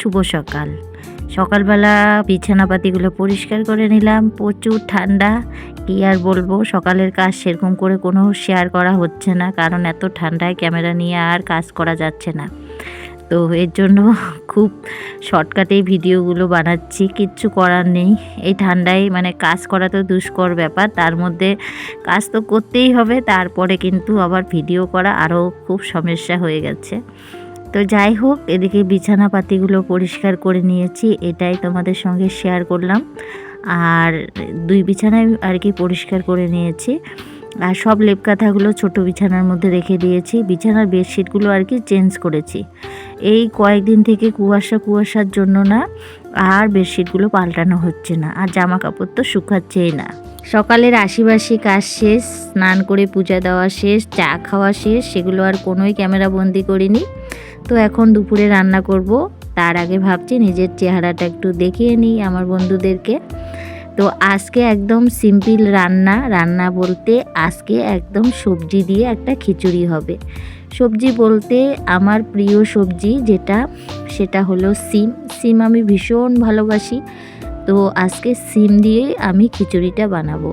শুভ সকাল। সকালবেলা বিছানাপাতিগুলো পরিষ্কার করে নিলাম, প্রচুর ঠান্ডা। কি আর বলব, সকালের কাজ সেরকম করে কোনো শেয়ার করা হচ্ছে না, কারণ এত ঠান্ডায় ক্যামেরা নিয়ে আর কাজ করা যাচ্ছে না। তো এর জন্য খুব শর্টকাটেই ভিডিওগুলো বানাচ্ছি, কিচ্ছু করার নেই। এই ঠান্ডায় মানে কাজ করা তো দুষ্কর ব্যাপার, তার মধ্যে কাজ তো করতেই হবে, তারপরে কিন্তু আবার ভিডিও করা আরও খুব সমস্যা হয়ে গেছে। তো যাই হোক, এদিকে বিছানা পাতিগুলো পরিষ্কার করে নিয়েছি, এটাই তোমাদের সঙ্গে শেয়ার করলাম। আর দুই বিছানায় আর কি পরিষ্কার করে নিয়েছি। আর সব লেপকাথাগুলো ছোট বিছানার মধ্যে রেখে দিয়েছি। বিছানার বেডশিটগুলো আর কি চেঞ্জ করেছি। এই কয়েকদিন থেকে কুয়াশা কুয়াশার জন্য না আর বেডশিটগুলো পাল্টানো হচ্ছে না, আর জামা কাপড় তো শুকাচ্ছেই না। সকালের আশিবাসি কাজ শেষ, স্নান করে পূজা দেওয়া শেষ, চা খাওয়া শেষ, সেগুলো আর কোনোই ক্যামেরা বন্দি করিনি। তো এখন দুপুরে রান্না করব, তার আগে ভাবছি নিজের চেহারাটা একটু দেখিয়ে নিই আমার বন্ধুদেরকে। তো আজকে একদম সিম্পল রান্না রান্না বলতে আজকে একদম সবজি দিয়ে একটা খিচুড়ি হবে। সবজি বলতে আমার প্রিয় সবজি যেটা, সেটা হলো সিম। সিম আমি ভীষণ ভালোবাসি। তো আজকে সিম দিয়ে আমি খিচুড়িটা বানাবো।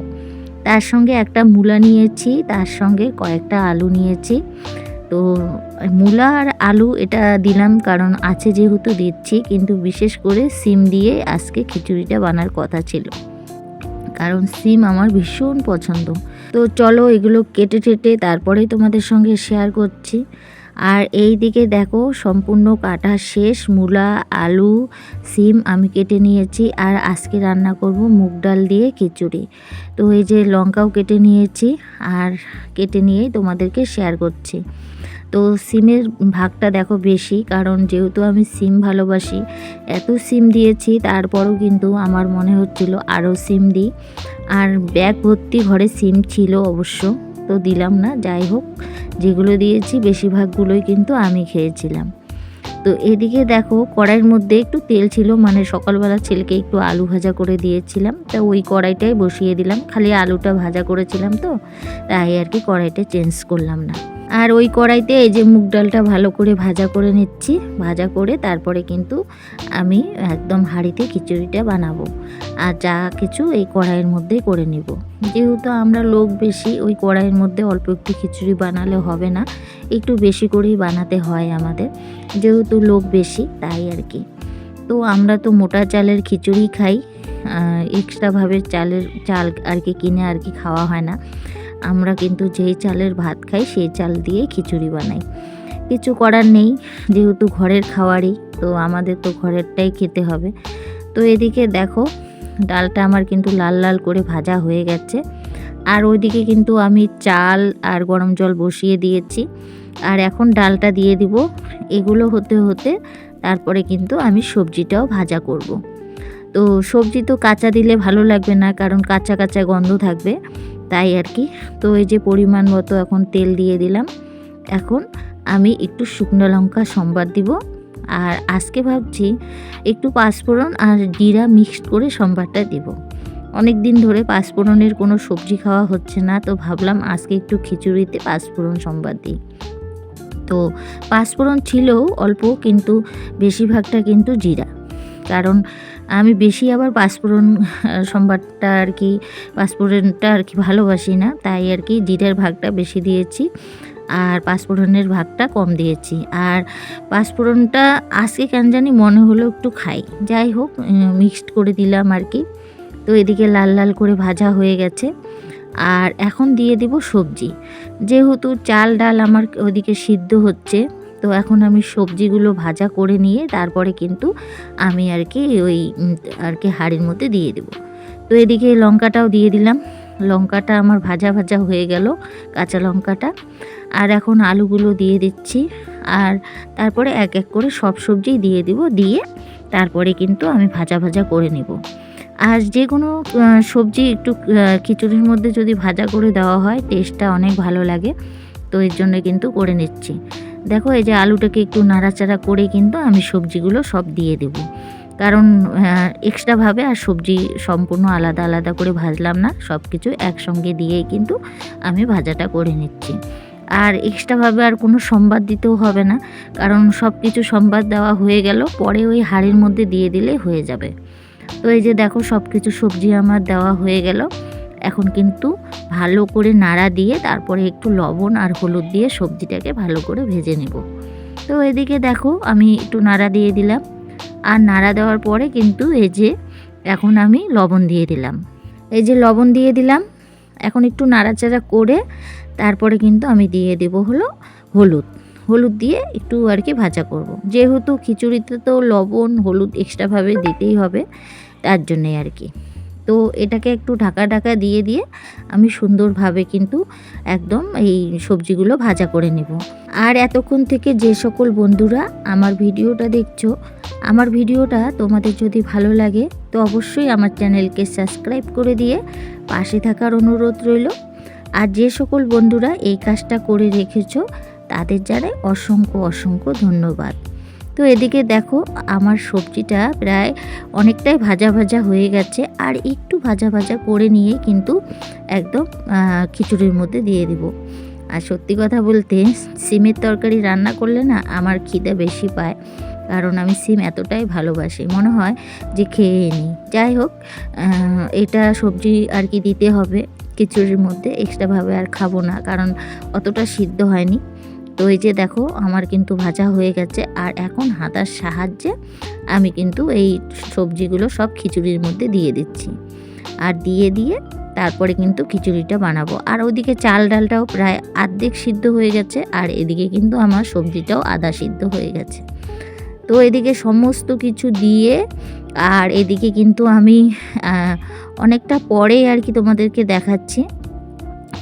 তার সঙ্গে একটা মূলা নিয়েছি, তার সঙ্গে কয়েকটা আলু নিয়েছি। তো মূলা আর আলু এটা দিলাম কারণ আছে যেহেতু দিচ্ছি, কিন্তু বিশেষ করে সিম দিয়ে আজকে খিচুড়িটা বানার কথা ছিল। কারণ সিম আমার ভীষণ পছন্দ। তো চলো এগুলো কেটে টেটে তারপরেই তোমাদের সঙ্গে শেয়ার করছি। আর এই দিকে দেখো, সম্পূর্ণ কাটা শেষ, মূলা, আলু, সিম আমি কেটে নিয়েছি। আর আজকে রান্না করব মুগ ডাল দিয়ে খিচুড়ি। তো এই যে লঙ্কাও কেটে নিয়েছি, আর কেটে নিয়েই তোমাদেরকে শেয়ার করছি। তো সিমের ভাগটা দেখো বেশি, কারণ যেহেতু আমি সিম ভালোবাসি, এত সিম দিয়েছি, তারপরও কিন্তু আমার মনে হচ্ছিল আরও সিম দিই। আর ব্যাগ ভর্তি ঘরে সিম ছিল অবশ্য, তো দিলাম না, যাই হোক, যেগুলো দিয়েছি বেশিরভাগগুলোই কিন্তু আমি খেয়েছিলাম। তো এদিকে দেখো, কড়াইয়ের মধ্যে একটু তেল ছিল মানে সকালবেলা ছেলেকে একটু আলু ভাজা করে দিয়েছিলাম, তা ওই কড়াইটাই বসিয়ে দিলাম, খালি আলুটা ভাজা করেছিলাম তো, তাই আর কি কড়াইটা চেঞ্জ করলাম না। আর ওই কড়াইতে এই যে মুগ ডালটা ভালো করে ভাজা করে নিচ্ছি। ভাজা করে তারপরে কিন্তু আমি একদম হাঁড়িতে খিচুড়িটা বানাবো। আর যা কিছু এই কড়াইয়ের মধ্যেই করে নিব। যেহেতু আমরা লোক বেশি, ওই কড়াইয়ের মধ্যে অল্প একটু খিচুড়ি বানালে হবে না। একটু বেশি করেই বানাতে হয় আমাদের, যেহেতু লোক বেশি, তাই আর কি। তো আমরা তো মোটা চালের খিচুড়ি খাই এক্সট্রাভাবে চালের চাল আর কি কিনে আর কি খাওয়া হয় না। আমরা কিন্তু যেই চালের ভাত খাই, সেই চাল দিয়ে খিচুড়ি বানাই। কিছু করার নেই, যেহেতু ঘরের খাওয়ারই, তো আমাদের তো ঘরেরটাই খেতে হবে। তো এদিকে দেখো, ডালটা আমার কিন্তু লাল লাল করে ভাজা হয়ে গেছে। আর ওইদিকে কিন্তু আমি চাল আর গরম জল বসিয়ে দিয়েছি। আর এখন ডালটা দিয়ে দিব। এগুলো হতে হতে তারপরে কিন্তু আমি সবজিটাও ভাজা করব। তো সবজি তো কাঁচা দিলে ভালো লাগবে না, কারণ কাঁচা কাঁচা গন্ধ থাকবে। তাই আর কি। তো এই যে পরিমাণ মতো এখন তেল দিয়ে দিলাম। এখন আমি একটু শুকনো লঙ্কা সম্বাদ দিব। আর আজকে ভাবছি একটু পাঁচফোড়ন আর জিরা মিক্সড করে সম্বারটা দিব। অনেক দিন ধরে পাঁচফোড়নের কোনো সবজি খাওয়া হচ্ছে না, তো ভাবলাম আজকে একটু খিচুড়িতে পাঁচফোড়ন সম্বাদ দিই। তো পাঁচফোড়ন ছিলও অল্প, কিন্তু বেশিরভাগটা কিন্তু জিরা। কারণ আমি বেশি আবার পাঁচফোড়ন সম্বারটা আর কি পাঁচফোড়নটা আর কি ভালোবাসি না, তাই আর কি জিরার ভাগটা বেশি দিয়েছি আর পাঁচফোড়নের ভাগটা কম দিয়েছি। আর পাঁচফোড়নটা আজকে কেন জানি মনে হলো একটু খাই। যাই হোক মিক্সড করে দিলাম আর কি। তো এদিকে লাল লাল করে ভাজা হয়ে গেছে। আর এখন দিয়ে দিব সবজি। যেহেতু চাল ডাল আমার ওদিকে সিদ্ধ হচ্ছে তো এখন আমি সবজিগুলো ভাজা করে নিয়ে তারপরে কিন্তু আমি আর কি ওই আর কি হাঁড়ির মধ্যে দিয়ে দেবো। তো এদিকে লঙ্কাটাও দিয়ে দিলাম। লঙ্কাটা আমার ভাজা ভাজা হয়ে গেল, কাঁচা লঙ্কাটা। আর এখন আলুগুলো দিয়ে দিচ্ছি। আর তারপরে এক এক করে সব সবজি দিয়ে দিব, দিয়ে তারপরে কিন্তু আমি ভাজা ভাজা করে নেব। আর যে কোনো সবজি একটু খিচুড়ির মধ্যে যদি ভাজা করে দেওয়া হয়, টেস্টটা অনেক ভালো লাগে। তো এর জন্য কিন্তু করে নিচ্ছি। দেখো, এই যে আলুটাকে একটু নাড়াচাড়া করে কিন্তু আমি সবজিগুলো সব দিয়ে দেব। কারণ এক্সট্রাভাবে আর সবজি সম্পূর্ণ আলাদা আলাদা করে ভাজলাম না সব কিছু একসঙ্গে দিয়েই কিন্তু আমি ভাজাটা করে নিচ্ছি। আর এক্সট্রাভাবে আর কোনো সম্বাদ দিতেও হবে না, কারণ সব কিছু সম্বাদ দেওয়া হয়ে গেল, পরে ওই হাঁড়ির মধ্যে দিয়ে দিলে হয়ে যাবে। তো এই যে দেখো সব কিছু সবজি আমার দেওয়া হয়ে গেল। এখন কিন্তু ভালো করে নাড়া দিয়ে তারপরে একটু লবণ আর হলুদ দিয়ে সবজিটাকে ভালো করে ভেজে নেব। তো এদিকে দেখো আমি একটু নাড়া দিয়ে দিলাম। আর নাড়া দেওয়ার পরে কিন্তু এই যে এখন আমি লবণ দিয়ে দিলাম। এই যে লবণ দিয়ে দিলাম, এখন একটু নাড়াচাড়া করে তারপরে কিন্তু আমি দিয়ে দেব হলো হলুদ। হলুদ দিয়ে একটু আর কি ভাজা করব। যেহেতু খিচুড়িতে তো লবণ, হলুদ এক্সট্রাভাবে দিতেই হবে, তার জন্যে আর কি। তো এটাকে একটু ঢাকা ঢাকা দিয়ে দিয়ে আমি সুন্দরভাবে কিন্তু একদম এই সবজিগুলো ভাজা করে নেব। আর এতক্ষণ থেকে যে সকল বন্ধুরা আমার ভিডিওটা দেখছ, আমার ভিডিওটা তোমাদের যদি ভালো লাগে তো অবশ্যই আমার চ্যানেলকে সাবস্ক্রাইব করে দিয়ে পাশে থাকার অনুরোধ রইল। আর যে সকল বন্ধুরা এই কাজটা করে রেখেছো তাদের জানাই অসংখ্য অসংখ্য ধন্যবাদ। তো এদিকে দেখো, আমার সবজিটা প্রায় অনেকটাই ভাজা ভাজা হয়ে গেছে। আর একটু ভাজা ভাজা করে নিয়ে কিন্তু একদম খিচুড়ির মধ্যে দিয়ে দিব। আর সত্যি কথা বলতে, সিমের তরকারি রান্না করলে না আমার খিদে বেশি পায়। কারণ আমি সিম এতটাই ভালোবাসি, মনে হয় যে খেয়ে নিই যাই হোক এটা সবজি আর কি দিতে হবে। খিচুড়ির মধ্যে এক্সট্রাভাবে আর খাব না, কারণ অতটা সিদ্ধ হয়নি। তো এই যে দেখো, আমার কিন্তু ভাজা হয়ে গেছে আর এখন হাতার সাহায্যে আমি কিন্তু এই সবজিগুলো সব খিচুড়ির মধ্যে দিয়ে দিচ্ছি। আর দিয়ে দিয়ে তারপরে কিন্তু খিচুড়িটা বানাবো। আর ওদিকে চাল ডালটাও প্রায় আর্ধেক সিদ্ধ হয়ে গেছে আর এদিকে কিন্তু আমার সবজিটাও আধা সিদ্ধ হয়ে গেছে। তো এদিকে সমস্ত কিছু দিয়ে আর এদিকে কিন্তু আমি অনেকটা পরে আর কি তোমাদেরকে দেখাচ্ছি।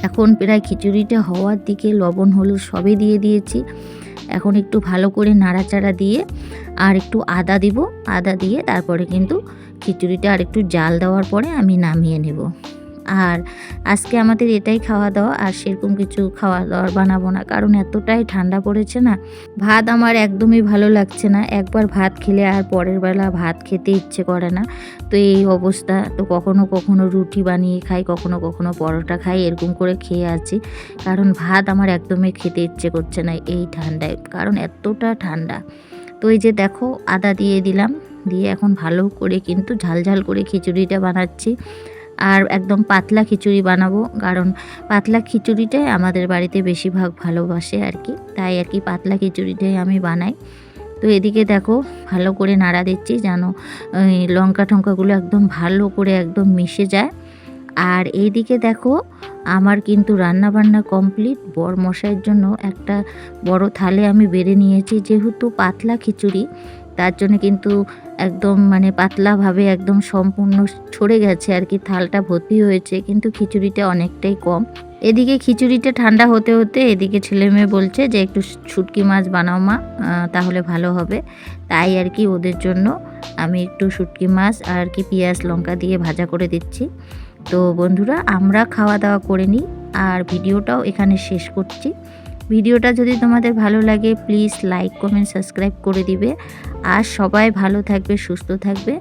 এখন প্রায় খিচুড়িটা হওয়ার দিকে লবণ, হলুদ সবে দিয়ে দিয়েছি। এখন একটু ভালো করে নাড়াচাড়া দিয়ে আর একটু আদা দিব। আদা দিয়ে তারপরে কিন্তু খিচুড়িটা আর একটু জাল দেওয়ার পরে আমি নামিয়ে নেব। আর আজকে আমাদের এটাই খাওয়া দাওয়া, আর সেরকম কিছু খাওয়া দাওয়ার বানাবো না, কারণ এতটাই ঠান্ডা পড়েছে না। ভাত আমার একদমই ভালো লাগছে না, একবার ভাত খেলে আর পরের বেলা ভাত খেতে ইচ্ছে করে না। তো এই অবস্থা, তো কখনো কখনো রুটি বানিয়ে খাই, কখনো কখনো পরোটা খাই, এরকম করে খেয়ে আছি। কারণ ভাত আমার একদমই খেতে ইচ্ছে করছে না এই ঠান্ডায়, কারণ এতটা ঠান্ডা। তো এই যে দেখো, আদা দিয়ে দিলাম, দিয়ে এখন ভালো করে কিন্তু ঝাল ঝাল করে খিচুড়িটা বানাচ্ছি। আর একদম পাতলা খিচুড়ি বানাবো, কারণ পাতলা খিচুড়িটাই আমাদের বাড়িতে বেশিরভাগ ভালোবাসে আর কি। তাই আর কি পাতলা খিচুড়িটাই আমি বানাই। তো এদিকে দেখো, ভালো করে নাড়া দিচ্ছি যেন লঙ্কা টঙ্কাগুলো একদম ভালো করে একদম মিশে যায়। আর এইদিকে দেখো, আমার কিন্তু রান্না বান্না কমপ্লিট। বর মশাইয়ের জন্য একটা বড় থালে আমি বেড়ে নিয়েছি, যেহেতু পাতলা খিচুড়ি, তার জন্য কিন্তু একদম মানে পাতলাভাবে একদম সম্পূর্ণ ছড়ে গেছে আর কি, থালটা ভর্তি হয়েছে, কিন্তু খিচুড়িটা অনেকটাই কম। এদিকে খিচুড়িটা ঠান্ডা হতে হতে এদিকে ছেলে মেয়ে বলছে যে, একটু শুটকি মাছ বানাও মা তাহলে ভালো হবে। তাই আর কি ওদের জন্য আমি একটু শুটকি মাছ আর কি পেঁয়াজ লঙ্কা দিয়ে ভাজা করে দিচ্ছি। তো বন্ধুরা, আমরা খাওয়া দাওয়া করে নিই আর ভিডিওটাও এখানে শেষ করছি। ভিডিওটা যদি তোমাদের ভালো লাগে প্লিজ লাইক কমেন্ট সাবস্ক্রাইব করে দিবে। আর সবাই ভালো থাকবে, সুস্থ থাকবে।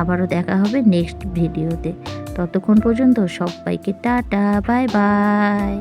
আবারও দেখা হবে নেক্সট ভিডিওতে। ততক্ষণ পর্যন্ত সবাইকে টাটা বাই বাই